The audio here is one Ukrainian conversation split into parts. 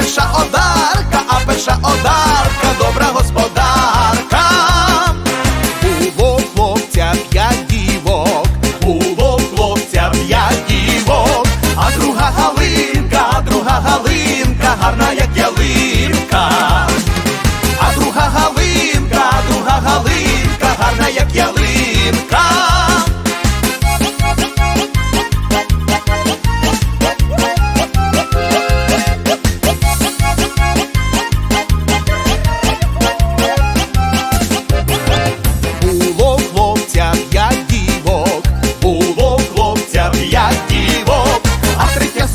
перша одарка, а перша одарка.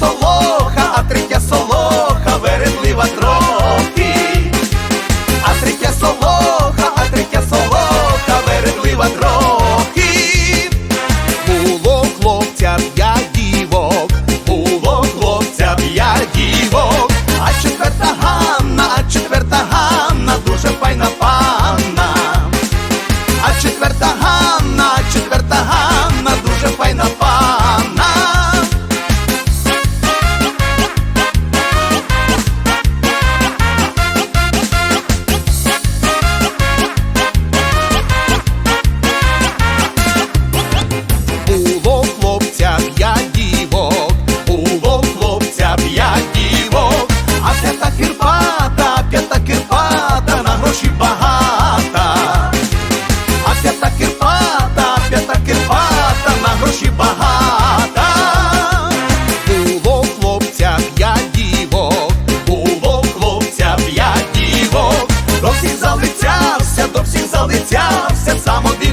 солоха, а третя солоха, вередлива трохи, а третя солоха, а третя солоха, вередлива трохи.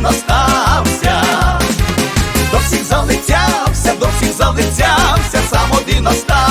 Один остався. До всіх залицявся, до всіх залицявся, сам один остався.